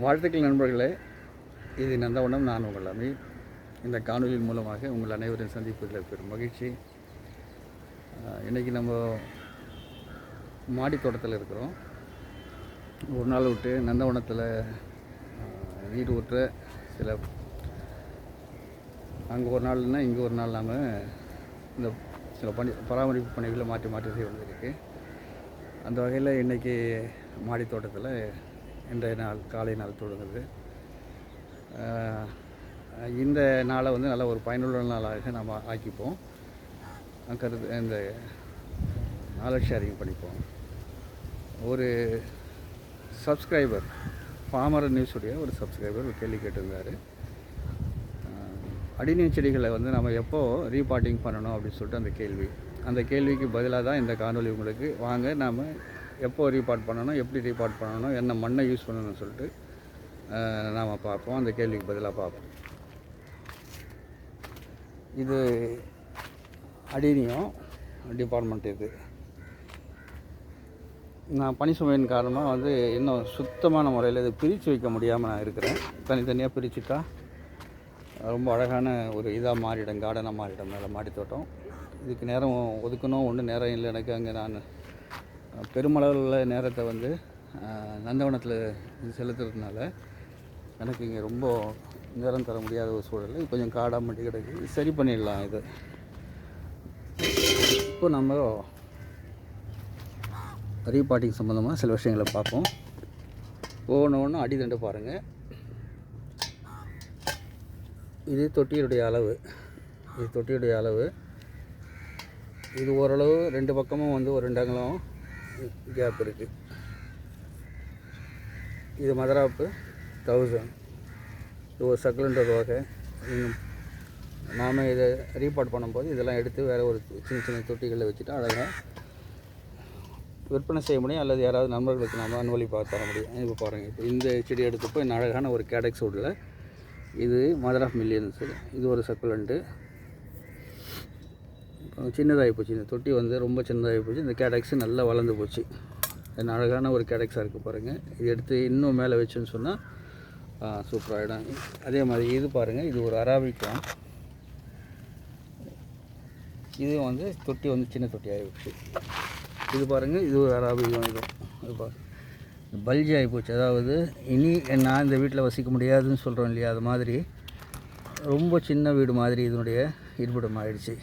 வாழ்த்துக்கள் நண்பர்களே. இது நந்தவனம் நான் உங்கள் அமி இந்த காணொலியின் மூலமாக உங்கள் அனைவரையும் சந்திப்பதில் பெரும் மகிழ்ச்சி. இன்றைக்கி இன்னைக்கு நம்ம மாடி தோட்டத்தில் இருக்கிறோம். ஒரு நாள் விட்டு நந்தவனத்தில் வீடு நீர் ஊற்ற சில அங்கே ஒரு நாள்னா இங்கே ஒரு நாள் நாம் இந்த சில பணி பராமரிப்பு பணிகளை மாற்றி மாற்றி செய்ய வந்திருக்கு அந்த வகையில் இன்றைக்கி மாடி தோட்டத்தில் இன்றைய நாள் காலை நாள் தொடங்குது இந்த நாளை வந்து நல்ல ஒரு பயனுள்ள நாளாக நம்ம ஆக்கிப்போம். கருது இந்த நாலேஜ் ஷேரிங் பண்ணிப்போம் ஒரு சப்ஸ்கிரைபர் பாமர நியூஸுடைய ஒரு சப்ஸ்கிரைபர் கேள்வி கேட்டிருந்தார். அடிநீர் செடிகளை வந்து நம்ம எப்போது ரீபாட்டிங் பண்ணணும் அப்படின்னு சொல்லிட்டு அந்த கேள்வி. அந்த கேள்விக்கு பதிலாக தான் இந்த காணொளி உங்களுக்கு வாங்க. நாம் எப்போ ரீபார்ட் பண்ணணும் எப்படி ரீபார்ட் பண்ணணும் என்ன மண்ணை யூஸ் பண்ணணும்னு சொல்லிட்டு நாம் பார்ப்போம். அந்த கேள்விக்கு பதிலாக பார்ப்போம். இது அடினியம் டிபார்ட்மெண்ட் இது. நான் பனி சுமையின் காரணமாக வந்து இன்னும் சுத்தமான முறையில் இது பிரித்து வைக்க முடியாமல் நான் இருக்கிறேன். தனித்தனியாக பிரிச்சுட்டா ரொம்ப அழகான ஒரு இதாக மாறிடும் கார்டனாக மாறிடும். மேலே மாடி தோட்டம் இதுக்கு நேரம் ஒதுக்கணும் ஒன்றும் நேரம் இல்லை. எனக்கு அங்கே நான் பெருமளவில் நேரத்தை வந்து நந்தவனத்தில் செலுத்துறதுனால எனக்கு இங்கே ரொம்ப நேரம் தர முடியாத ஒரு சூழல். கொஞ்சம் காடாக மட்டும் கிடக்கு. இது சரி பண்ணிடலாம் இது. இப்போ நம்ம ரீபாட்டிங் சம்மந்தமாக சில விஷயங்களை பார்ப்போம். போனோன்னு அடி அடிதண்டு பாருங்கள் இது தொட்டியுடைய அளவு. இது தொட்டியுடைய அளவு. இது ஓரளவு ரெண்டு பக்கமும் வந்து ஒரு ரெண்டு அங்கலம் கேப் இருக்குது இது மதராப்பு தௌசண்ட் இது ஒரு சக்குலண்டர் வகை. நாம் இதை ரீபார்ட் பண்ணும்போது இதெல்லாம் எடுத்து வேறு ஒரு சின்ன சின்ன தொட்டிகளில் வச்சுட்டு அழகாக விற்பனை செய்ய முடியும் அல்லது யாராவது நண்பர்களுக்கு நாம் அன்வழி பார்த்து தர முடியும். இப்போ பாருங்கள் இப்போ இந்த செடி எடுத்தப்போ இந்த அழகான ஒரு கேடக்ஸ் இது மதர் ஆஃப் மில்லியன்ஸு இது ஒரு சக்குலண்ட்டு சின்னதாகி போச்சு. இந்த தொட்டி வந்து ரொம்ப சின்னதாகி போச்சு. இந்த கேடக்ஸு நல்லா வளர்ந்து போச்சு. என்ன அழகான ஒரு கேடக்ஸாக இருக்குது பாருங்கள் இது எடுத்து இன்னும் மேலே வச்சுன்னு சொன்னால் சூப்பராகிடும் அதே மாதிரி இது பாருங்கள் இது ஒரு அராபிக்கம் இது வந்து தொட்டி வந்து சின்ன தொட்டி ஆகிடுச்சு இது பாருங்கள் இது ஒரு அராபிகம் இது. இது பாருங்கள் பல்ஜி ஆகிப்போச்சு அதாவது இனி நான் இந்த வீட்டில் வசிக்க முடியாதுன்னு சொல்கிறோம் இல்லையா? அது மாதிரி ரொம்ப சின்ன வீடு மாதிரி இதனுடைய இருப்பிடம் ஆயிடுச்சு.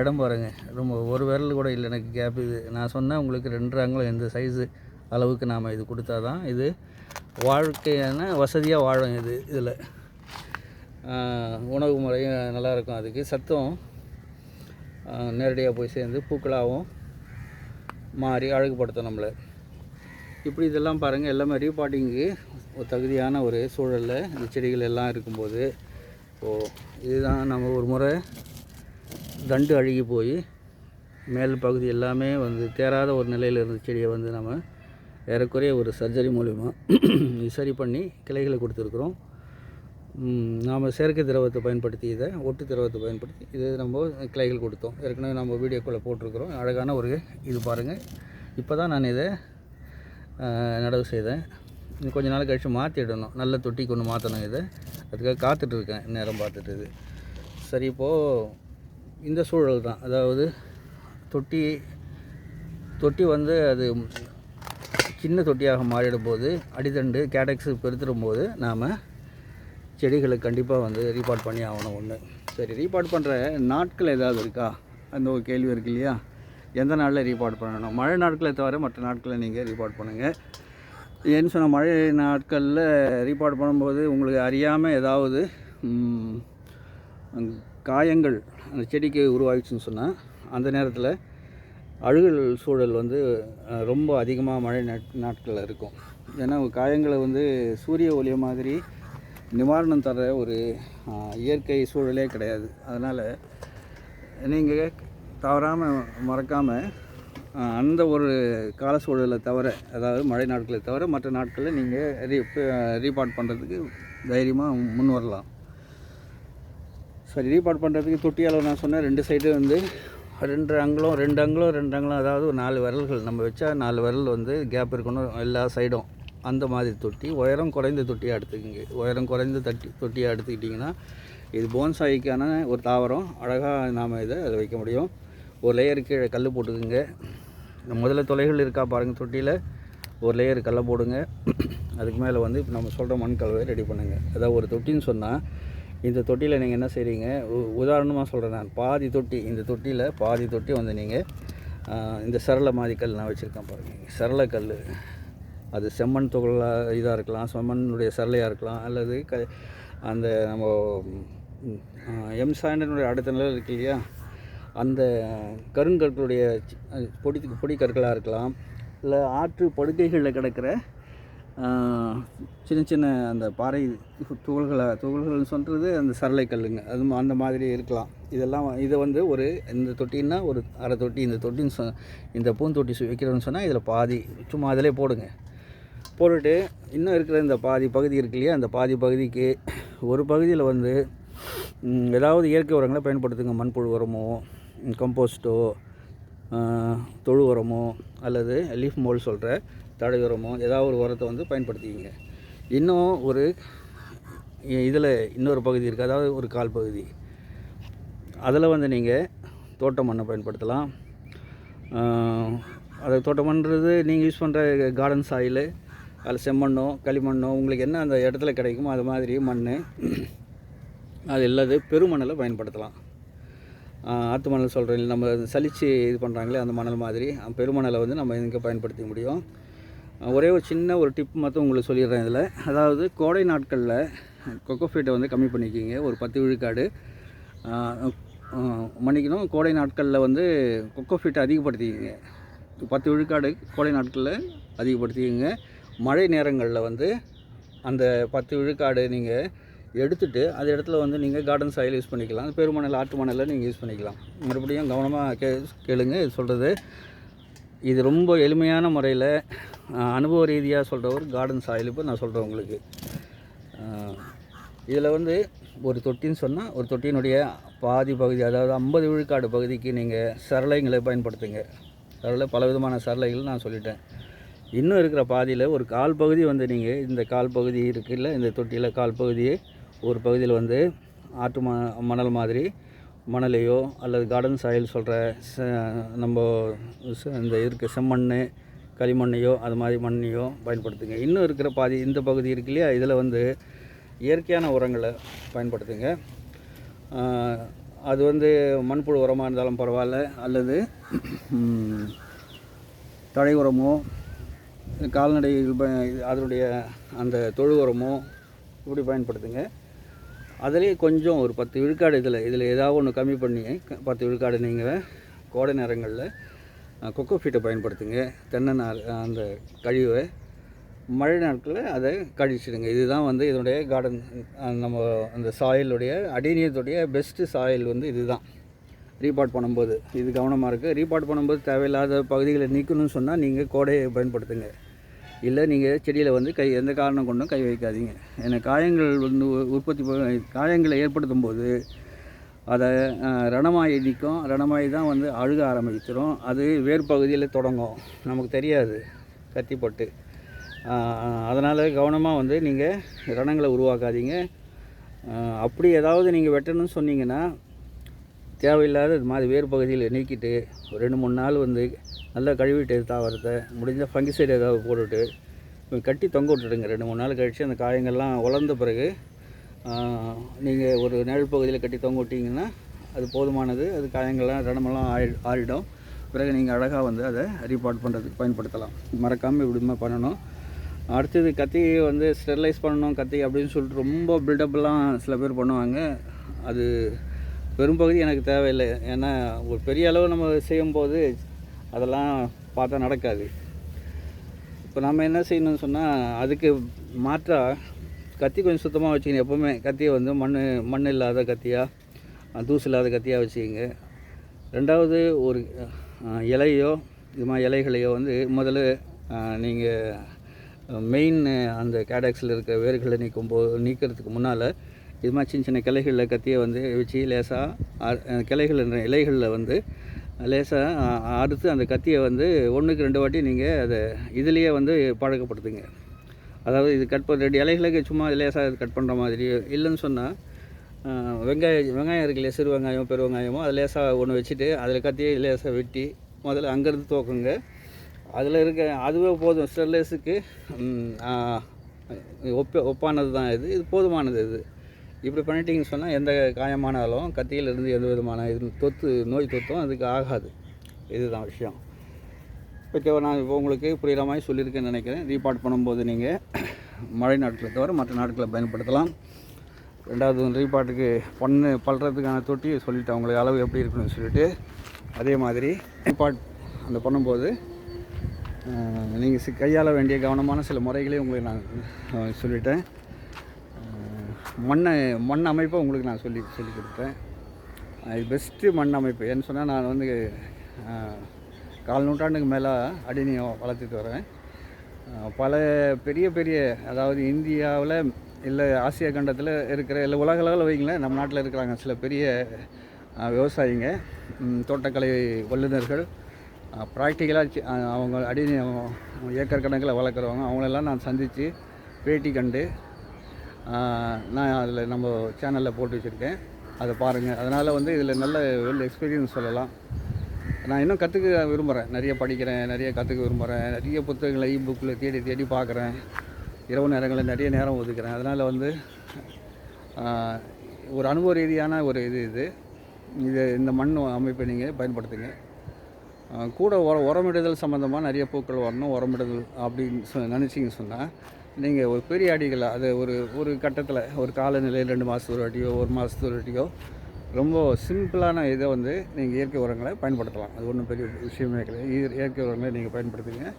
இடம் பாருங்கள் ரொம்ப ஒரு விரல் கூட இல்லை. எனக்கு கேப் இது. நான் சொன்னேன் உங்களுக்கு ரெண்டு அங்குலம் இந்த சைஸு அளவுக்கு நாம் இது கொடுத்தா தான் இது வாழ்க்கையான வசதியாக வாழும் இது இதில். உணவு முறையும் நல்லாயிருக்கும் அதுக்கு. சத்தம் நேரடியாக போய் சேர்ந்து பூக்களாகவும் மாறி அழகுபடுத்தும் நம்மளை. இப்படி இதெல்லாம் பாருங்கள் எல்லாமே ரீபாட்டிங்கு ஒரு தகுதியான ஒரு சூழலில் இந்த செடிகள் எல்லாம் இருக்கும்போது. இப்போது இதுதான் நம்ம ஒரு முறை தண்டு அழுகி போய் மேல் பகுதி எல்லாமே வந்து தேராத ஒரு நிலையில் இருந்த செடியை வந்து நம்ம ஏறக்குறைய ஒரு சர்ஜரி மூலிமா இது சரி பண்ணி கிளைகளை கொடுத்துருக்குறோம். நாம் செயற்கை திரவத்தை பயன்படுத்தி இதை ஒட்டு திரவத்தை பயன்படுத்தி இது நம்ம கிளைகள் கொடுத்தோம். ஏற்கனவே நம்ம வீடியோக்குள்ளே போட்டிருக்கிறோம். அழகான ஒரு இது பாருங்கள் இப்போ தான் நான் இதை நடவு செய்தேன். இன்னும் கொஞ்ச நாள் கழித்து மாற்றிடணும் நல்ல தொட்டிக்கு ஒன்று மாற்றணும் இதை. அதுக்காக காத்துட்டு இருக்கேன். நேரம் பார்த்துட்டு இது. சரி இப்போது இந்த சூழல் தான். அதாவது தொட்டி தொட்டி வந்து அது சின்ன தொட்டியாக மாறிடும் போது அடித்தண்டு கேடக்ஸ் பெருத்திடும் போது நாம் செடிகளை கண்டிப்பாக வந்து ரீபார்ட் பண்ணி ஆகணும் ஒன்று சரி ரீபார்ட் பண்ணுற நாட்கள் ஏதாவது இருக்கா? அந்த ஒரு கேள்வி இருக்கு இல்லையா? எந்த நாளில் ரீபார்ட் பண்ணணும்? மழை நாட்களை தவிர மற்ற நாட்களில் நீங்கள் ரீபார்ட் பண்ணுங்கள் ஏன்னு சொன்னால் மழை நாட்களில் ரீபார்ட் பண்ணும்போது உங்களுக்கு அறியாமல் ஏதாவது காயங்கள் அந்த செடிக்கு உருவாகிடுச்சுன்னு சொன்னால் அந்த நேரத்தில் அழுகல் சூழல் வந்து ரொம்ப அதிகமாக மழை நாட் நாட்களில் இருக்கும். ஏன்னா காயங்களை வந்து சூரிய ஒளி மாதிரி நிவாரணம் தர ஒரு இயற்கை சூழலே கிடையாது. அதனால் நீங்கள் தவறாமல் மறக்காமல் அந்த ஒரு கால சூழலை தவிர அதாவது மழை நாட்களை தவிர மற்ற நாட்களில் நீங்கள் ரீ ரீபார்ட் பண்ணுறதுக்கு தைரியமாக முன் வரலாம். சரி ரீபார்ட் பண்ணுறதுக்கு தொட்டி அளவு நான் சொன்னேன் ரெண்டு சைடு வந்து ரெண்டு அங்குலம் ரெண்டு அங்குலம் ரெண்டு அங்குலம் அதாவது ஒரு நாலு விரல்கள். நம்ம வச்சா நாலு விரல் வந்து கேப் இருக்கணும் எல்லா சைடும் அந்த மாதிரி தொட்டி. உயரம் குறைந்த தொட்டியாக எடுத்துக்கிங்க. உயரம் குறைந்த தட்டி தொட்டியாக எடுத்துக்கிட்டிங்கன்னா இது போன்சாய்க்கான ஒரு தாவரம். அழகாக நாம் இதை அதில் வைக்க முடியும். ஒரு லேயர் கீழே கல் போட்டுக்குங்க. முதல்ல தொலைகள் இருக்கா பாருங்கள் தொட்டியில். ஒரு லேயர் கல்லை போடுங்க. அதுக்கு மேலே வந்து இப்போ நம்ம சொல்கிற மண் கலவை ரெடி பண்ணுங்கள் அதாவது ஒரு தொட்டின்னு சொன்னால் இந்த தொட்டியில் நீங்கள் என்ன செய்கிறீங்க உதாரணமாக சொல்கிறேன் நான். பாதி தொட்டி இந்த தொட்டியில் பாதி தொட்டி வந்து நீங்கள் இந்த சரள மாதிரி கல் நான் வச்சுருக்கேன் பாருங்கள் சரள கல். அது செம்மண் துகளாக இதாக இருக்கலாம் செம்மண்ணுடைய சரளையாக இருக்கலாம் அல்லது க அந்த நம்ம எம் சாண்டனுடைய அடுத்த நிலை இருக்கு இல்லையா? அந்த கருங்கற்களுடைய பொடி பொடி கற்களாக இருக்கலாம் இல்லை ஆற்று படுக்கைகளில் கிடக்கிற சின்ன சின்ன அந்த பாறை துகள்களை துகள்கள்னு சொல்கிறது அந்த சரளை கல்லுங்க. அது அந்த மாதிரி இருக்கலாம். இதெல்லாம் இதை வந்து ஒரு இந்த தொட்டின்னா ஒரு அரை தொட்டி இந்த தொட்டின்னு சொ இந்த பூந்தொட்டி வைக்கிறோன்னு சொன்னால் இதில் பாதி சும்மா அதிலே போடுங்க. போட்டுட்டு இன்னும் இருக்கிற இந்த பாதி பகுதி இருக்கு இல்லையா அந்த பாதி பகுதிக்கு ஒரு பகுதியில் வந்து ஏதாவது இயற்கை உரங்களை பயன்படுத்துங்க. மண்புழு உரமோ கம்போஸ்ட்டோ தொழு உரமோ அல்லது லீஃப் மோல் சொல்கிற தடை உரமோ ஏதாவது ஒரு உரத்தை வந்து பயன்படுத்திக்கிங்க. இன்னும் ஒரு இதில் இன்னொரு பகுதி இருக்குது அதாவது ஒரு கால் பகுதி. அதில் வந்து நீங்கள் தோட்ட மண்ணை பயன்படுத்தலாம். அது தோட்ட மண்ணுறது நீங்கள் யூஸ் பண்ணுற கார்டன் சாயில் அதில் செம்மண்ணோ களிமண்ணோ உங்களுக்கு என்ன அந்த இடத்துல கிடைக்குமோ அது மாதிரி மண் அது இல்லாது பெருமணலை பயன்படுத்தலாம். ஆற்று ஆத்து மணல் சொல்கிறேன் நம்ம சலித்து இது பண்ணுறாங்களே அந்த மணல் மாதிரி பெருமணலை வந்து நம்ம இங்கே பயன்படுத்த முடியும்? ஒரே ஒரு சின்ன ஒரு டிப் மட்டும் உங்களுக்கு சொல்லிடுறேன் இதில். அதாவது கோடை நாட்களில் கொக்கோஃபீட்டை வந்து கம்மி பண்ணிக்கிங்க. ஒரு பத்து விழுக்காடு. மன்னிக்கணும் கோடை நாட்களில் வந்து கொக்கோஃபீட்டை அதிகப்படுத்திக்கிங்க. பத்து விழுக்காடு கோடை நாட்களில் அதிகப்படுத்திக்கிங்க. மழை நேரங்களில் வந்து அந்த பத்து விழுக்காடு நீங்கள் எடுத்துட்டு அந்த இடத்துல வந்து நீங்கள் கார்டன் சாயில் யூஸ் பண்ணிக்கலாம். பெருமணல் ஆட்டு மணலில் நீங்கள் யூஸ் பண்ணிக்கலாம். மறுபடியும் கவனமாக கே கேளுங்க இது சொல்கிறது இது ரொம்ப எளிமையான முறையில் அனுபவ ரீதியாக சொல்கிற ஒரு கார்டன் சாயில் இப்போ நான் சொல்கிறேன் உங்களுக்கு. இதில் வந்து ஒரு தொட்டின்னு சொன்னால் ஒரு தொட்டியினுடைய பாதி பகுதி அதாவது ஐம்பது விழுக்காடு பகுதிக்கு நீங்கள் சரளைங்களை பயன்படுத்துங்க. சரளை பல விதமான சரளைகள் நான் சொல்லிட்டேன். இன்னும் இருக்கிற பாதியில் ஒரு கால் பகுதி வந்து நீங்கள் இந்த கால் பகுதி இருக்குல்ல இந்த தொட்டியில் கால் பகுதியை ஒரு பகுதியில் வந்து ஆற்று ம மணல் மாதிரி மணலையோ அல்லது கார்டன் சாயில் சொல்கிற நம்ம இந்த இருக்க செம்மண் களிமண்ணையோ அது மாதிரி மண்ணையோ பயன்படுத்துங்க. இன்னும் இருக்கிற பாதி இந்த பகுதி இருக்கு இல்லையா? இதில் வந்து இயற்கையான உரங்களை பயன்படுத்துங்க. அது வந்து மண்புழு உரமாக இருந்தாலும் பரவாயில்ல அல்லது தழை உரமோ கால்நடைகள் அதனுடைய அந்த தொழு உரமோ இப்படி பயன்படுத்துங்க. அதுலேயே கொஞ்சம் ஒரு பத்து விழுக்காடு இதில் இதில் ஏதாவது ஒன்று கம்மி பண்ணி க- பத்து விழுக்காடு நீங்கள் கோடை நேரங்களில் கொக்கோ ஃபீட்டை பயன்படுத்துங்க. தென்னை நார் அந்த கழிவை. மழை நாட்களில் அதை கழிச்சிடுங்க. இதுதான் வந்து இதனுடைய கார்டன் நம்ம அந்த சாயிலுடைய அடிநீரத்துடைய பெஸ்ட்டு சாயில் வந்து இதுதான். ரீபார்ட் பண்ணும்போது. இது கவனமாக இருக்குது ரீபார்ட் பண்ணும்போது தேவையில்லாத பகுதிகளை நீக்கணும்னு சொன்னால் நீங்கள் கோடையை பயன்படுத்துங்க. இல்லை நீங்கள் செடியில் வந்து கை எந்த காரணம் கொண்டும் கை வைக்காதீங்க. ஏன்னா காயங்கள் வந்து உ- உற்பத்தி காயங்களை ஏற்படுத்தும் போது அதை ரணமாயி நிற்கும் ரணமாயி தான் வந்து அழுக ஆரம்பிச்சிடும் அது வேர் பகுதியில் தொடங்கும். நமக்கு தெரியாது கத்திப்பட்டு அதனால் கவனமாக வந்து நீங்கள் ரணங்களை உருவாக்காதீங்க. அப்படி ஏதாவது நீங்கள் வெட்டணும்னு சொன்னீங்கன்னா தேவையில்லாத இது மாதிரி வேறு பகுதியில் நீக்கிட்டு ஒரு ரெண்டு மூணு நாள் வந்து நல்லா கழுவிட்டு தாவரத்தை முடிஞ்ச ஃபங்கிசைடு ஏதாவது போட்டுட்டு கட்டி தொங்க விட்டுடுங்க. ரெண்டு மூணு நாள் கழித்து அந்த காயங்கள்லாம் வளர்ந்த பிறகு நீங்கள் ஒரு நிழல் பகுதியில் கட்டி தொங்க விட்டிங்கன்னா அது போதுமானது. அது காயங்கள்லாம் ரணமெல்லாம் ஆறி ஆறிடும். பிறகு நீங்கள் அழகாக வந்து அதை ரீபார்ட் பண்ணுறதுக்கு பயன்படுத்தலாம். மறக்காமல் இப்படிமா பண்ணணும். அடுத்தது கத்தி வந்து ஸ்டெர்லைஸ் பண்ணணும் கத்தி அப்படின்னு சொல்லிட்டு ரொம்ப பில்டப்லாம் சில பேர் பண்ணுவாங்க. அது பெரும்பகுதி எனக்கு தேவையில்லை. ஏன்னா ஒரு பெரிய அளவு நம்ம செய்யும்போது அதெல்லாம் பார்த்தா நடக்காது. இப்போ நம்ம என்ன செய்யணும்னு சொன்னால் அதுக்கு மாற்றாக கத்தி கொஞ்சம் சுத்தமாக வச்சுக்கணும் எப்போவுமே கத்தியை வந்து மண் மண் இல்லாத கத்தியாக தூசு இல்லாத கத்தியாக வச்சுக்கிங்க. ரெண்டாவது ஒரு இலையோ இது மாதிரி இலைகளையோ வந்து முதல்ல நீங்கள் மெயின் அந்த கேடாக்ஸில் இருக்க வேர்களை நீக்கும் போ நீக்கிறதுக்கு முன்னால் இது மாதிரி சின்ன சின்ன கிளைகளில் கத்தியை வந்து வச்சு லேசாக கிளைகள் இலைகளில் வந்து லேசாக அறுத்து அந்த கத்தியை வந்து ஒன்றுக்கு ரெண்டு வாட்டி நீங்கள் அதை இதுலேயே வந்து பழக்கப்படுத்துங்க. அதாவது இது கட் பண்ண ரெண்டு இலைகளுக்கு சும்மா லேசாக கட் பண்ணுற மாதிரி இல்லைன்னு சொன்னால் வெங்காயம் வெங்காயம் இருக்கு இல்லையா சிறு வெங்காயம் பெரு வெங்காயமோ அது லேசாக ஒன்று வச்சுட்டு அதில் கத்தியை லேசாக வெட்டி முதல்ல அங்கேருந்து தோக்குங்க அதில் இருக்க அதுவே போதும் ஸ்டெர்லைஸுக்கு ஒப்ப ஒப்பானது தான் இது. இது போதுமானது இது. இப்படி பண்ணிட்டீங்கன்னு சொன்னால் எந்த காயமானாலும் கத்தியிலிருந்து எந்த விதமான இது தொத்து நோய் தொத்தும் அதுக்கு ஆகாது. இதுதான் விஷயம். ஓகேவா நான் இப்போ உங்களுக்கு புரியுற மாதிரி சொல்லியிருக்கேன்னு நினைக்கிறேன். ரீபார்ட் பண்ணும்போது நீங்கள் மழை நாட்களை தவிர மற்ற நாட்களை பயன்படுத்தலாம். ரெண்டாவது ரீபார்ட்டுக்கு பண்ணு பல்றதுக்கான தொட்டி சொல்லிவிட்டு அவங்களுக்கு அளவு எப்படி இருக்குன்னு சொல்லிட்டு அதே மாதிரி ரீபார்ட் அந்த பண்ணும்போது நீங்கள் கையாள வேண்டிய கவனமான சில முறைகளையும் உங்களுக்கு நான் சொல்லிட்டேன். மண்ணை மண் அமைப்பை உங்களுக்கு நான் சொல்லி சொல்லி கொடுப்பேன் இது பெஸ்ட்டு மண் அமைப்பு. ஏன்னு சொன்னால் நான் வந்து கால் நூற்றாண்டுக்கு மேலே அடினியம் வளர்த்துட்டு வரேன். பல பெரிய பெரிய அதாவது இந்தியாவில் இல்லை ஆசியா கண்டத்தில் இருக்கிற இல்லை உலக அளவில் வைங்களேன் நம்ம நாட்டில் இருக்கிறாங்க சில பெரிய விவசாயிங்க தோட்டக்கலை வல்லுநர்கள் ப்ராக்டிக்கலாக அவங்க அடி ஏக்கர் கணக்கில் வளர்க்குறவங்க அவங்களெல்லாம் நான் சந்தித்து பேட்டி கண்டு நான் அதில் நம்ம சேனலில் போட்டு வச்சுருக்கேன். அதை பாருங்கள் அதனால் வந்து இதில் நல்ல வெல் எக்ஸ்பீரியன்ஸ் சொல்லலாம். நான் இன்னும் கற்றுக்க விரும்புகிறேன் நிறைய படிக்கிறேன் நிறைய கற்றுக்க விரும்புகிறேன் நிறைய புத்தகங்களை இ புக்கில் தேடி தேடி பார்க்குறேன். இரவு நேரங்களில் நிறைய நேரம் ஒதுக்குறேன். அதனால் வந்து ஒரு அனுபவ ரீதியான ஒரு இது இது. இது இந்த மண் அமைப்பை நீங்கள் பயன்படுத்துங்க. கூட உர உரமிடுதல் சம்மந்தமாக நிறைய பூக்கள் வரணும். உரமிடுதல் அப்படின்னு சொ நினச்சிங்க சொன்னால் நீங்கள் ஒரு பெரிய அடிகளை அது ஒரு ஒரு கட்டத்தில் ஒரு காலநிலையில் ரெண்டு மாதத்துக்கு ஒரு வாட்டியோ ஒரு மாதத்துக்கு ஒரு வாட்டியோ ரொம்ப சிம்பிளான இதை வந்து நீங்கள் இயற்கை உரங்களை பயன்படுத்தலாம். அது ஒன்றும் பெரிய விஷயமே கிடையாது. இயற்கை உரங்களை நீங்கள் பயன்படுத்துங்க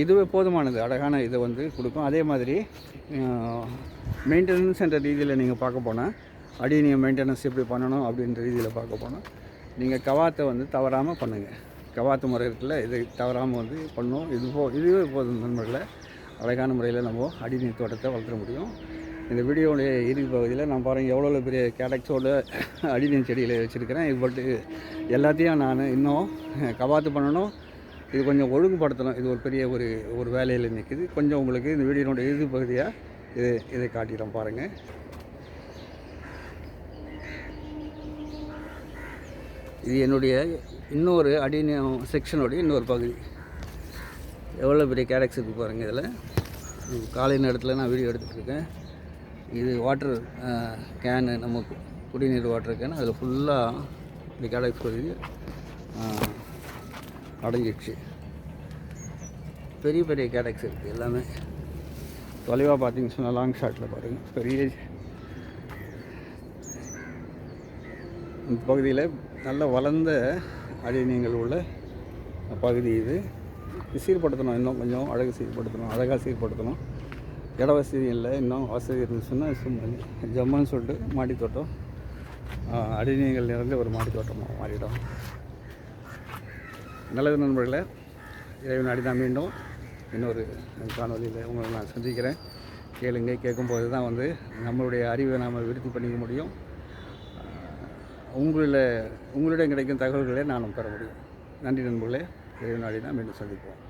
இதுவே போதுமானது அழகான இதை வந்து கொடுக்கும். அதே மாதிரி மெயின்டெனன்ஸ் என்ற ரீதியில் நீங்கள் பார்க்க போனால் நீங்கள் மெயின்டெனன்ஸ் எப்படி பண்ணணும் அப்படின்ற ரீதியில் பார்க்க போனால் நீங்கள் கவாத்தை வந்து தவறாமல் பண்ணுங்கள் கவாத்து முறை இருக்குல்ல இதை தவறாமல் வந்து பண்ணும். இது போ இதுவே போதும் நண்பர்களை. அழகான முறையில் நம்ம அடிநீர் தோட்டத்தை வளர்த்துற முடியும். இந்த வீடியோவுடைய இறுதி பகுதியில் நான் பாருங்கள் எவ்வளோ பெரிய கேடக்ஸோட அடிநீர் செடிகளை வச்சுருக்கிறேன். இது பட்டு எல்லாத்தையும் நான் இன்னும் கவாத்து பண்ணணும். இது கொஞ்சம் ஒழுங்குபடுத்தணும். இது ஒரு பெரிய ஒரு ஒரு வேலையில் நிற்குது கொஞ்சம் உங்களுக்கு இந்த வீடியோனுடைய இறுதி பகுதியாக இது இதை காட்டிடும் பாருங்கள் இது என்னுடைய இன்னொரு அடிநியம் செக்ஷனுடைய இன்னொரு பகுதி. எவ்வளோ பெரிய கேடக்ஸ் இருக்குது பாருங்கள் இதில். காலை நேரத்தில் நான் வீடியோ எடுத்துகிட்ருக்கேன் இது வாட்டர் கேனு நம்ம குடிநீர் வாட்டர் கேனு அதில் ஃபுல்லாக இந்த கேடக்ஸ் பகுதி அடைஞ்சிடுச்சு பெரிய பெரிய கேடக்ஸ் இருக்குது எல்லாமே. தொலைவாக பார்த்தீங்கன்னு சொன்னால் லாங் ஷாட்டில் பாருங்கள் பெரிய இந்த பகுதியில் நல்ல வளர்ந்த அழிநீங்கள் உள்ள பகுதி இது. சீர்படுத்தணும். இன்னும் கொஞ்சம் அழகு சீர்படுத்தணும். அழகாக சீர்படுத்தணும். இட வசதி இல்லை. இன்னும் வசதி இருந்துச்சுன்னா சும்மா ஜம்முன்னு சொல்லிட்டு மாடி தோட்டம் அடிநீங்கள் நிறைந்த ஒரு மாடி தோட்டமாக மாறிடும் நல்லது நண்பர்களே இறைவன் அடிதான் மீண்டும் இன்னொரு காணொலியில் உங்களை நான் சந்திக்கிறேன். கேளுங்க கேட்கும்போது தான் வந்து நம்மளுடைய அறிவை நாம் விருத்தி பண்ணிக்க முடியும். உங்களில் உங்களிடம் கிடைக்கும் தகவல்களை நானும் பெற முடியும். நன்றி நண்பர்களே. இறைவன் அடிதான் மீண்டும் சந்திப்போம்.